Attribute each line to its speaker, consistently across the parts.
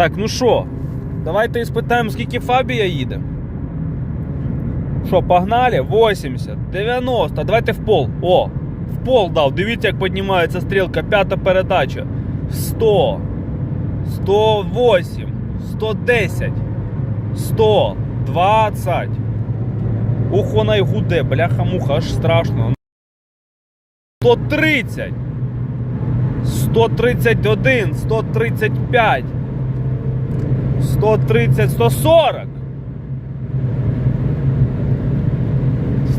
Speaker 1: Так, ну що, давайте іспитаємо, скільки Фабія їде. Що, погнали? 80, 90, давайте в пол. О, в пол дав. Дивіться, як піднімається стрілка, п'ята передача. 100, 108, 110, 120. Ух, вона й гуде, бляха-муха, аж страшно. 130, 131, 135, 130, 140.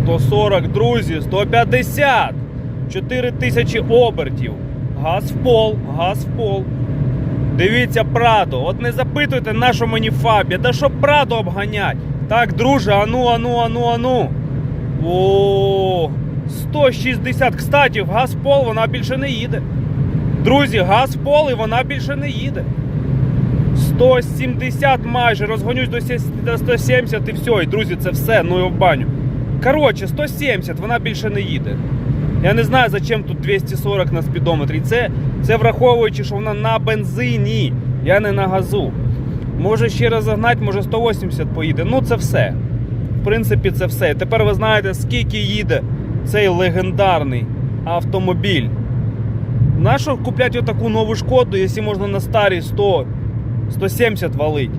Speaker 1: 140, друзі, 150, 4000 обертів. Газ в пол, газ в пол. Дивіться Прадо. От не запитуйте, на що мені Фабія. Да що Прадо обганять? Так, друже, ану, ану, ану, ану. О, 160. Кстати, в газ в пол вона більше не їде. Друзі, газ в пол і вона більше не їде. 170 майже, розгонюсь до 170 і все. І друзі, це все, ну і в баню. Коротше, 170, вона більше не їде. Я не знаю, зачем тут 240 на спідометрі. Це, це враховуючи, що вона на бензині, я не на газу. Може ще раз загнати, може 180 поїде. Ну це все. В принципі, це все. Тепер ви знаєте, скільки їде цей легендарний автомобіль. Нащо купляти отаку нову шкоду, якщо можна на старій 100, 170 валить?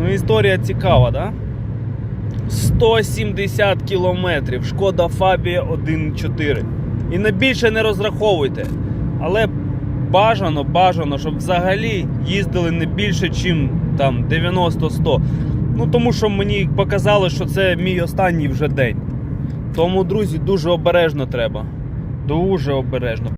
Speaker 1: Ну, історія цікава, да? 170 кілометрів. Шкода Фабія 1.4. І на більше не розраховуйте. Але бажано, бажано, щоб взагалі їздили не більше, ніж там 90-100. Ну тому що мені показали, що це мій останній вже день. Тому, друзі, дуже обережно треба. Дуже обережно.